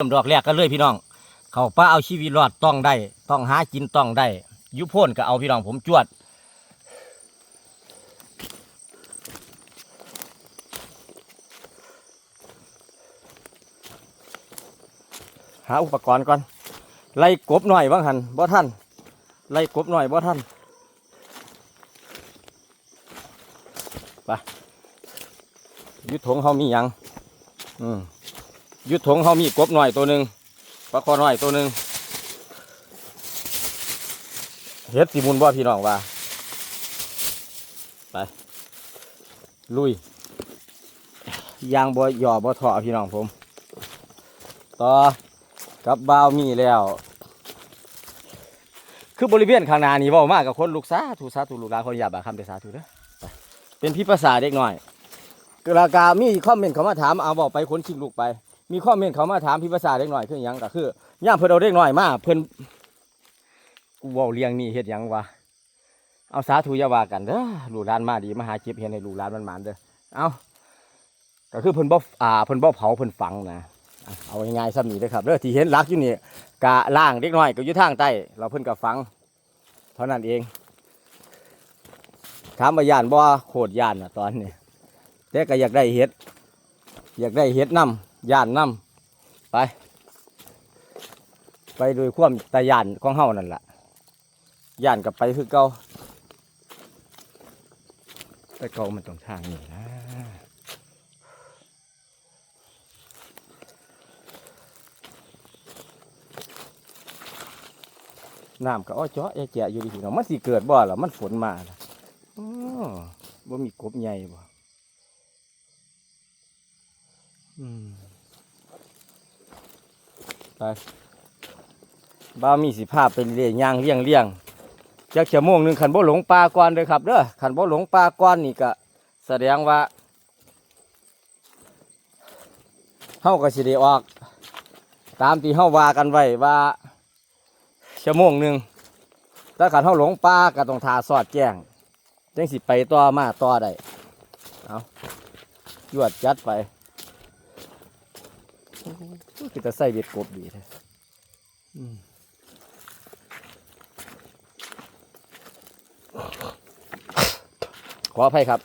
เริ่มดอกแรกกันเลยพี่น้อง เขาป้าเอาชีวิตรอดต้องได้ ต้องหากินต้องได้ ยุพ่นก็เอาพี่น้องผมจวด หาอุปกรณ์ก่อน ไล่กบหน่อยบ้างหันบ่ท่าน ไล่กบหน่อยบ่ท่านไปยุทธงเขามียัง อืม ยุทธงเขามีกบหน่อยตัวหนึ่งปลาคอหน่อยตัวหนึ่งเฮ็ดสิมุนบ่พี่น้องว่า ไป ลุยยางบ่หย่อบ่ถอพี่น้องผม ต่อกับบ่าวมีแล้ว คือบริเวณข้างหน้านี่เว้ามากกับคนลูกสาธุสาธุลูกหลานคนหยาบอะคำเดสาธุเด้อเป็นพี่ภาษาเด็กหน่อยกรากามีคอมเมนต์เขามาถามเอาบอกไปคนชิงลูกไป มีคอมเมนต์เขามาถามพี่ภาษาเด็กหน่อยคือหยังก็คือย่ามเพิ่นเอาเด็กหน่อยมาเพิ่นกูว้าเลี้ยงนี่เฮ็ดหยังวะเอาสาธุยาวากันเด้อลูกหลานมาดีมาหาเจ็บเฮ็ดให้ลูกหลานมันหมานเด้อเอาก็คือเพิ่นบ่อ่าเพิ่นบ่เผาเพิ่นฝังนะเอาง่ายๆซ้ำนี้เลยครับเด้อที่เห็นลักอยู่นี่กะล่างเล็กน้อยก็อยู่ทางใต้เราเพิ่นกับฟัง เท่านั้นเองถามว่ายานบ่โคตรยานอะตอนนี้แต่ก็อยากได้เห็ด อยากได้เห็ดน้ำ ย่านน้ำไป ไปโดยความตะย่านของเฮานั่นแหละย่านกับไปคือเก่าแต่เก่ามันตรงทางนี่นะน้ำก็อ้อเจาะแจะอยู่ดีพี่น้องมันสิเกิดบ่ล่ะมันฝนมาล่ะอ๋อบ่มีกบใหญ่บ่อืม ไปบ้ามีสิภาพเป็นเรียงย่างเลี้ยงเลี้ยงจักชั่วโมงหนึ่งขันบ่หลงปลาก่อนเด้อครับเด้อขันบ่หลงปลาก่อนนี่ก็แสดงว่าเฮาก็สิได้ออก ตามที่เฮาว่ากันไว้ว่าชั่วโมงหนึ่งถ้าขันเท่าหลงป่าก็ต้องทาสอดแจ้งจังสิไปต่อมาต่อได้เอายวดจัดไป คือจะใส่เบ็ดกบดีแท้อืมขออภัยครับ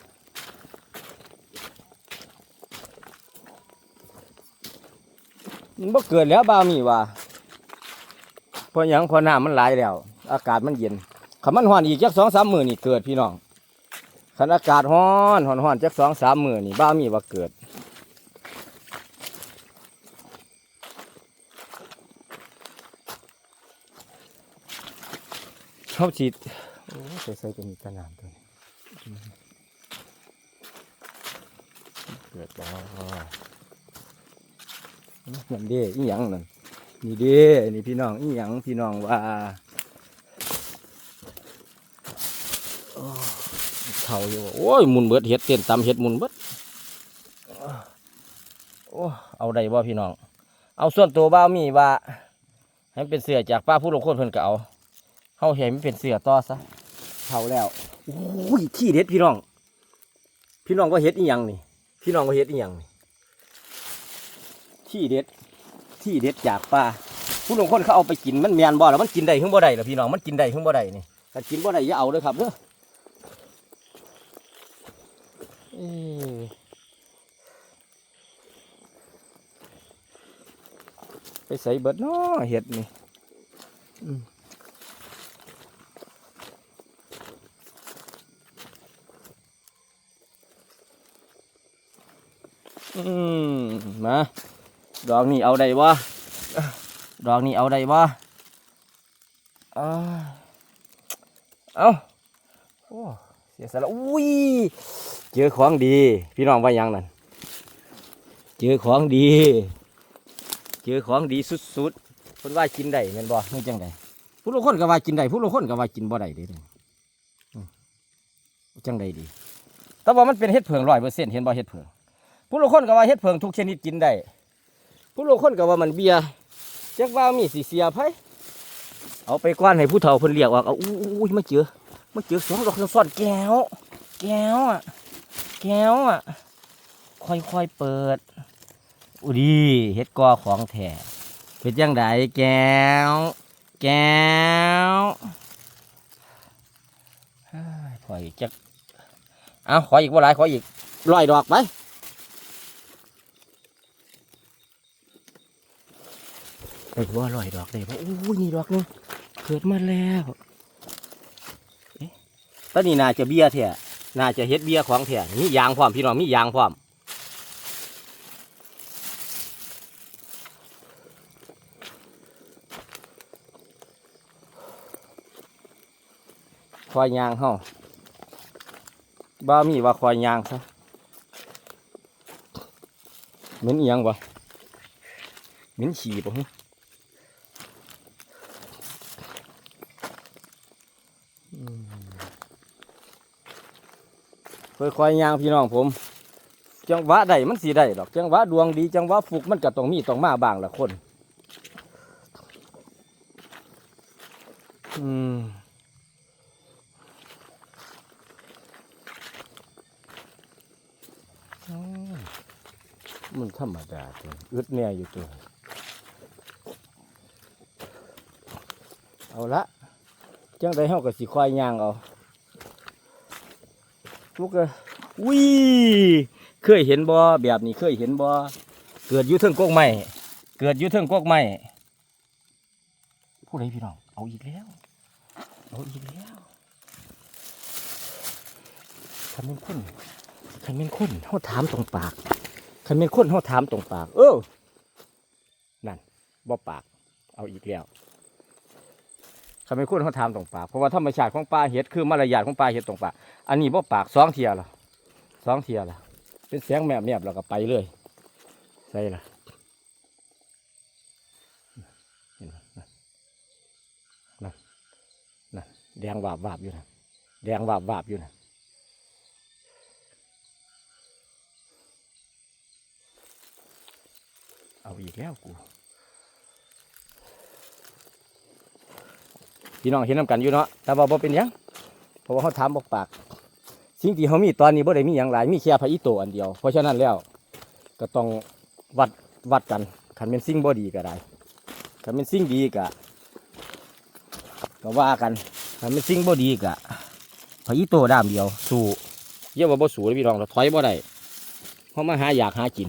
มันบ่เกิดแล้วบ้าวมีว่าเพราะหยังเพราะน้ำมันหลายแล้ว อากาศมันเย็นขันมันห้อนอีกจักสองสามมือนี่เกิดพี่น้องขันอากาศห้อนห้อนห้อนจักสองสามมือนี่บ้ามีว่าเกิด เขาฉีดโอ้ใส่ใส่ตัวนี้ตะนามตัวนี้เกิดบ่นั่นเด้อีหยังนั่นนี่เด้นี่พี่น้องอีหยังพี่น้องว่าเข่าอยู่โอ้ยมุนเบิดเห็ดเต้นตำเห็ดมุนเบิดโอ้เอาได้บ่พี่น้อง เอาส่วนตัวบ้ามีว่าให้เป็นเสือจากป้าผู้ลงคนเพิ่นก็เอา เฮาเห็นมันเป็นเสือต่อซะเท่าแล้วโอ้ยที่เด็ดพี่น้อง พี่น้องก็เห็ดอีหยังนี่ พี่น้องก็เห็ดอีหยังนี่ที่เด็ดที่เด็ดจากป่าผู้ลงคนเขาเอาไปกินมันแมนบ่อแล้วมันกินได้ขึ้นบ่ได้เหรอพี่น้องมันกินได้ขึ้นบ่ได้นี่ถ้ากินบ่ได้อย่าเอาเลยครับเด้อไปใส่เบิดเนาะเห็ดนี่ อืมมาดอกนี่เอาได้บ่ดอกนี่เอาได้บ่เอาโอ้เสียสละอุ้ยเจอของดี พี่น้องว่ายังนั่นเจอของดี เจอของดีสุดๆคนว่ากินได้แม่นบ่ไม่จังไดผู้ลงคนก็ว่ากินได้ผู้ลงคนก็ว่ากินบ่ได้เด้นี่อืมจังไดดี แต่ว่ามันเป็นเห็ดเผืองร้อยเปอร์เซ็นต์เห็นบ่เห็ดเผือง ผู้ลางคนก็ว่าเห็ดเผืองทุกชนิดกินได้ผู้ลางคนก็ว่ามันเบียร์จักว่ามีสีเสียไผเอาไปก้อนให้ผู้เฒ่าเพิ่นเรียกว่าเอาอุ้ยมาเจอมาเจอสองดอกซ้อนแก้ว แก้วอะ แก้วอะ ค่อยๆเปิดอุ้ยเฮ็ดกอของแท้เป็นยังไงแก้ว แก้วฮ้ยขออีกจักเอาขออีกว่าไรขออีกร้อยดอกไป เอ้ยว่าร้อยดอกเลยว่าอู้ยนี่ดอกนึงเกิดมาแล้วเอ๊ะตอนนี้น่าจะเบี้ยเถอะน่าจะเฮ็ดเบี้ยของเถอะมียางพร้อมพี่น้องมียางพร้อมควายยางเฮาบ้ามีว่าควายยางซะเหม็นเอียงวะเหม็นฉี่ปะฮะ ค่อยควายยางพี่น้องผม จังหวะใดมันสีได้ดอก จังหวะดวงดีจังหวะฟุกมันก็ต้องมีต้องมาบางละคนอืมมันธรรมดาตัวอึดแน่อยู่ตัวเอาละจังไดเฮาก็สิควายย่างเอา ลูกเอ้ยวิเคยเห็นบ่แบบนี้เคยเห็นบ่เกิดอยู่เทิงกกไม้เกิดอยู่เทิงกกไม้ผู้ใดพี่น้องเอาอีกแล้วเอาอีกแล้วทำเป็นคนคันเป็นคนเขาถามตรงปากคันเป็นคนเขาถามตรงปาก เออนั่นบ่ปาก เอาอีกแล้ว คันเป็นคนเขาถามตรงปากเพราะว่าธรรมชาติของปลาเห็ดคือมารยาทของปลาเห็ดตรงปากอันนี้บ่ปากสองเทียละสองเทียละเป็นเสียงแมบแมบๆแล้วก็ไปเลยใส่ละเห็นไหมนั่นนั่นแดงวาบวาบอยู่นะแดงวาบวาบอยู่นะเอาอีกแล้วกู พี่น้องเห็นน้ำกันอยู่เนาะแต่ว่าบ่เป็นยังเพราะว่าเขาถามบอกปาก สิ่งที่เขามีตอนนี้บ่ได้มีอย่างหลายมีแค่พระอิโตอันเดียว เพราะฉะนั้นแล้วก็ต้องวัดวัดกันขันเป็นสิ่งบ่ดีก็ได้ขันเป็นสิ่งดีก็ก็ว่ากันขันเป็นสิ่งบ่ดีก็พระอิโตด้ามเดียว สู้เยี่ยมว่าบ่สู้เลยพี่น้องเราถอยบ่ได้เขามาหาอยากหากิน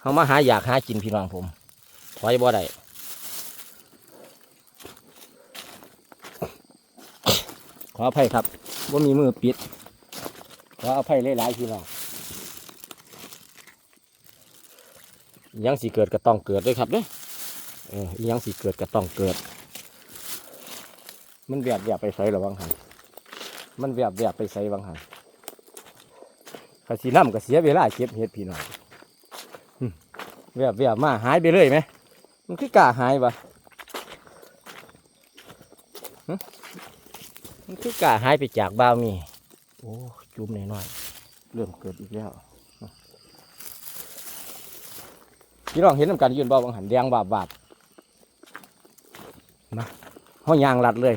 เขามาหาอยากหากินพี่น้องผมถอยบ่ได้ ขออภัยครับว่ามีมือปิด ขออภัยหลายๆพี่น้องยังสิเกิดก็ต้องเกิดด้วยครับเด้อเออยังสิเกิดก็ต้องเกิด มันแวบแวบไปใส่หรอวังหันมันแวบแวบไปใส่วังหันข้าสีน้ำก็เสียเวลาเก็บเห็ดพี่น้องแวบแวบมาหายไปเลยไหมมันคือกาหายปะ มันคือกาหายไปจากบ้าวมี โอ้จุ่มหน่อยๆเริ่มเกิดอีกแล้วพี่น้องเห็นน้ำกันยืนบ่บางหันแดงบาบบาบมาห้อยางหลัดเลย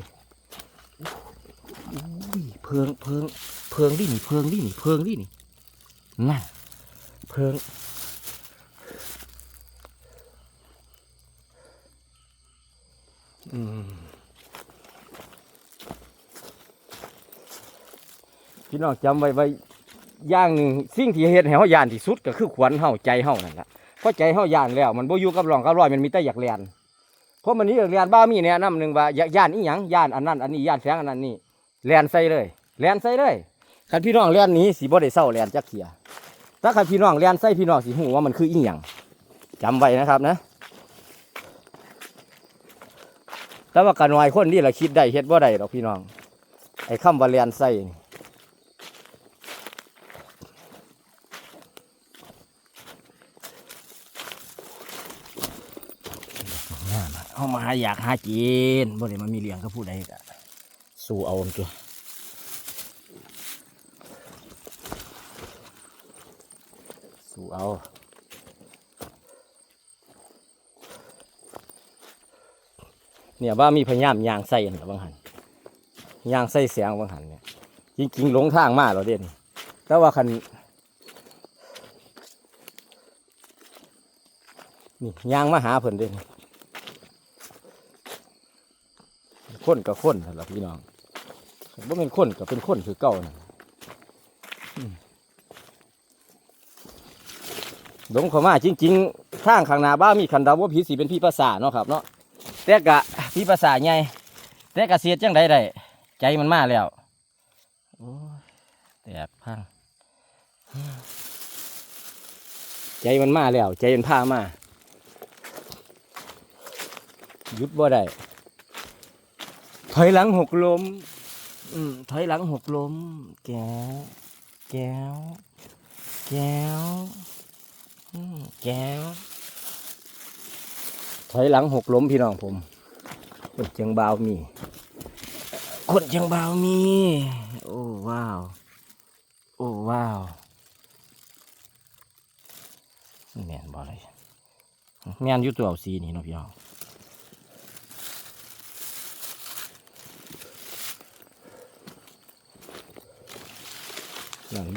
เพิงเพิงเพิงดินี่เพิงดินี่เพิงดินี่นั่นเพิง พี่น้องจำไว้ไว้อย่างหนึ่งสิ่งที่เฮ็ดให้เฮาย่านที่สุดก็คือขวัญเฮาใจเฮานั่นแหละเพราะใจเฮาย่านแล้ว มันบ่อยู่กับร่องกับรอยมันมีแต่อยากเรียนเพราะมันนี้อยากเรียนบ้ามีแนะนำหนึ่งว่าอย่าย่านอีหยังย่านอันนั้นอันนี้ย่านแสงอันนั้นนี่เรียนใส่เลยเรียนใส่เลยคันพี่น้องเรียนนี้สิบ่ได้เศร้าเรียนจักเที่ยถ้าคันพี่น้องเรียนใส่พี่น้องสิฮู้ว่ามันคืออีหยังจำไว้นะครับนะแต่ว่ากันวายคนนี่แหละคิดได้เฮ็ดบ่ได้ดอกพี่น้องไอ้คำว่าเรียนไส้นี่ เอามาหาอยากหากินบ่ได้มามีเลี้ยงกับผู้ใดก็สู้เอาตัวสู้เอาเนี่ยว่ามีพยายามยางใส่นะบางหันยางใส่เสียงบางหันเนี่ยจริงๆหลงทางมากเราเด่นแต่ว่าคันนี่ยางมาหาเพิ่นเด้นี่ คนกับคนสำหรับพี่น้องบ่าเป็นคนกับเป็นคนคือเก่านะหลงเข้ามาจริงๆทางข้างหน้าบ้ามีคันดาวว่าผีสีเป็นพี่ภาษาเนาะครับเนาะแต่กะพี่ภาษาใหญ่แต่กะเสียจังใดไดใจมันมาแล้วโอ้ยแตกพังใจมันมาแล้ว ใจมันพามาหยุดบ่ได้ ถอยหลังหกลมอืมถอยหลังหกลมแก้ว แก้ว แก้ว อืมแก้ว ถอยหลังหกล้มพี่น้องผม คนเชียงบาวมี คนเชียงบาวมี โอ้ว้าว โอ้ว้าวแม่นบ่เลยแม่นอยู่ตัวเอาสีนี่เนาะพี่น้อง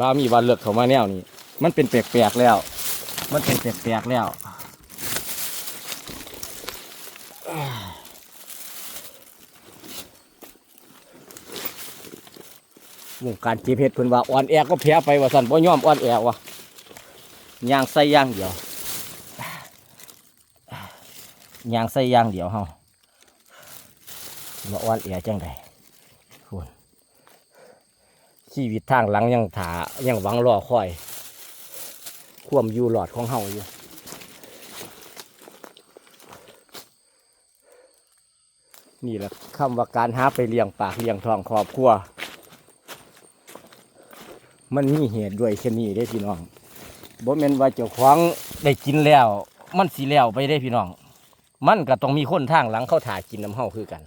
บ้ามีวันเลือกเขามาแนวนี้ มันเป็นแปลกๆแล้ว มันเป็นแปลกๆแล้ววงการเก็บเห็ดเพิ่นว่าอ่อนแอก็แพ้ไปว่าสันบ่ยอมอ่อนแอวะย่างใส่ย่างเดียวย่างใส่ย่างเดียวเฮามาอ่อนแอจังได ชีวิตทางหลังยังถายังหวังรอคอย ควมอยู่หลอดของเฮาอยู่นี่แหละคำว่าการหาไปเลี้ยงปากเลี้ยงท้องครอบครัว มันมีเหตุด้วยเช่นนี้เด้พี่น้องบ่แม่นว่าเจ้าของได้กินแล้ว มันสิแล้วไปได้พี่น้อง มันก็ต้องมีคนทางหลังเข้าถ่ากินน้ำเฮาคือกัน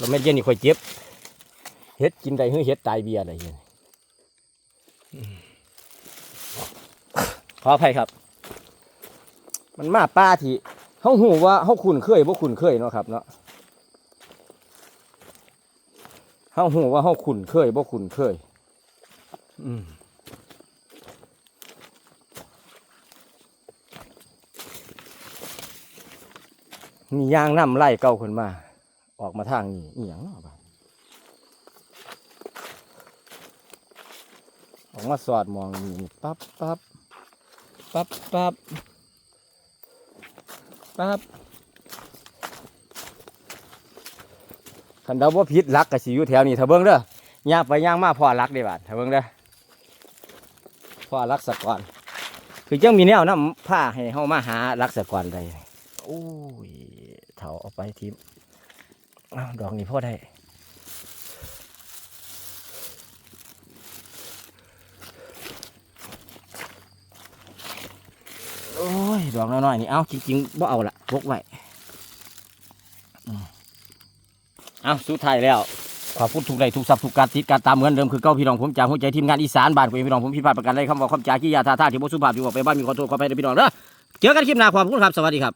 เราไม่เย็นนี่ค่อยเจ็บเฮ็ดกินได้หรือเฮ็ดตายเบียร์อะไรอย่างนี้อืมขออภัยครับ มันมาป้าที่เฮาหูว่าเฮาคุ้นเคยบ่คุ้นเคยเนาะครับ เนาะเฮาหูว่าเฮาคุ้นเคยบ่คุ้นเคย อืมมียางน้ำไล่เก่าขึ้นมา ออกมาทางนี้อีหยังเนาะบัดออกมาสอดมองนี่ปั๊บปั๊บปั๊บปั๊บปั๊บคันเดาว่าพิษลักกับสิอยู่แถวนี้ถ้าเบิ่งเด้อย่างไปย่างมาพ่อลักได้บาดถ้าเบิ่งเด้อพ่อลักษกรคือจังมีแนวนํผ้าให้เฮามาหาลักษกรได้โอ้ยเถาเอาไปทีม อ้าวดอกนี้พ่อได้โอ้ยดอกน้อยๆนี่เอาจริงๆบ่เอาละพกไว้เอาสุดท้ายแล้วขอบคุณทุกใดทุกสับทุกการติดการตามเหมือนเดิมคือเก้าพี่น้องผมจากหัวใจทีมงานอีสานบ้านผมเองพี่น้องผมพิดพาทประกันใดคำว่าคำจากี้ยาท่าท่าที่บ่สุภาพอยู่บอกไปบ้านมีขอโทษขออภัยด้อพี่น้องเด้อเจอกันคลิปหน้าขอบคุณครับสวัสดีครับ